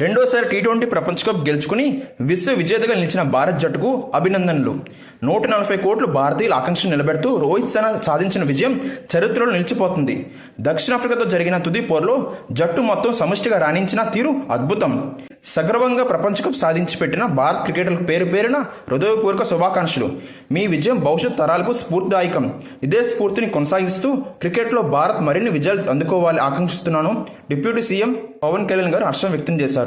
రెండోసారి T twenty ప్రపంచ cup గెలుచుకుని విశ్వ విజేతగా నిలిచిన భారత్ జట్టుకు అభినందనలు. నూట నలభై కోట్లు భారతీయుల ఆకాంక్ష నిలబెడుతూ రోహిత్ శర్మ సాధించిన విజయం చరిత్రలో నిలిచిపోతుంది. దక్షిణాఫ్రికాతో జరిగిన తుది పోర్లో జట్టు మొత్తం సమిష్టిగా రాణించిన తీరు అద్భుతం. సగర్వంగా ప్రపంచ కప్ సాధించి పెట్టిన భారత్ క్రికెటర్లకు పేరు పేరున హృదయపూర్వక శుభాకాంక్షలు. మీ విజయం భవిష్యత్ తరాలకు స్ఫూర్తిదాయకం. ఇదే స్ఫూర్తిని కొనసాగిస్తూ క్రికెట్లో భారత్ మరిన్ని విజయాలు అందుకోవాలి ఆకాంక్షిస్తున్నాను. డిప్యూటీ సీఎం పవన్ కళ్యాణ్ గారు హర్షం వ్యక్తం చేశారు.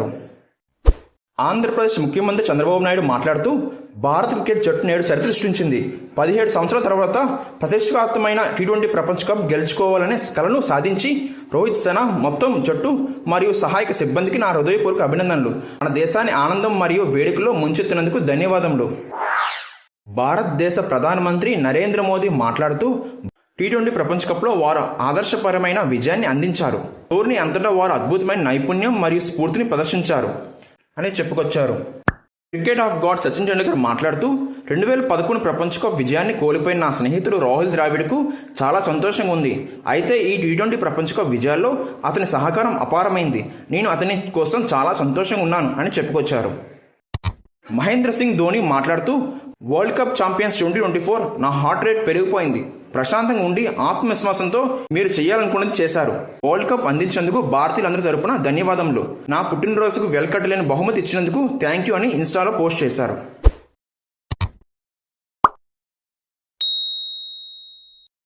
ఆంధ్రప్రదేశ్ ముఖ్యమంత్రి చంద్రబాబు నాయుడు మాట్లాడుతూ భారత క్రికెట్ జట్టు నేడు చరిత్ర సృష్టించింది. పదిహేడు సంవత్సరాల తర్వాత ప్రతిష్టాత్మకమైన టీ ట్వంటీ ప్రపంచ కప్ గెలుచుకోవాలనే కలను సాధించి రోహిత్ శర్మ మొత్తం జట్టు మరియు సహాయక సిబ్బందికి నా హృదయపూర్వక అభినందనలు. మన దేశాన్ని ఆనందం మరియు వేడుకలో ముంచెత్తినందుకు ధన్యవాదములు. భారతదేశ ప్రధానమంత్రి నరేంద్ర మోదీ మాట్లాడుతూ టీ ట్వంటీ ప్రపంచ కప్లో వారు ఆదర్శపరమైన విజయాన్ని అందించారు. టోర్నీ అంతటా వారు అద్భుతమైన నైపుణ్యం మరియు స్ఫూర్తిని ప్రదర్శించారు అని చెప్పుకొచ్చారు. Cricket of god Sachin Tendulkar మాట్లాడుతూ రెండు వేల పదకొండు ప్రపంచ కప్ విజయాన్ని కోల్పోయిన నా స్నేహితుడు రాహుల్ ద్రావిడ్కు చాలా సంతోషంగా ఉంది. అయితే ఈ టీ ట్వంటీ ప్రపంచ కప్ విజయాల్లో అతని సహకారం అపారమైంది. నేను అతని కోసం చాలా సంతోషంగా ఉన్నాను అని చెప్పుకొచ్చారు. మహేంద్ర సింగ్ ధోని మాట్లాడుతూ world cup champions twenty twenty four నా హార్ట్ రేట్ పెరిగిపోయింది. ప్రశాంతంగా ఉండి ఆత్మవిశ్వాసంతో మీరు చేయాలనుకున్నది చేశారు. వరల్డ్ కప్ అందించినందుకు భారతీయులందరి తరపున ధన్యవాదములు. నా పుట్టినరోజుకు వెల్కట్టలేని బహుమతి ఇచ్చినందుకు థ్యాంక్ యూ అని ఇన్స్టాలో పోస్ట్ చేశారు.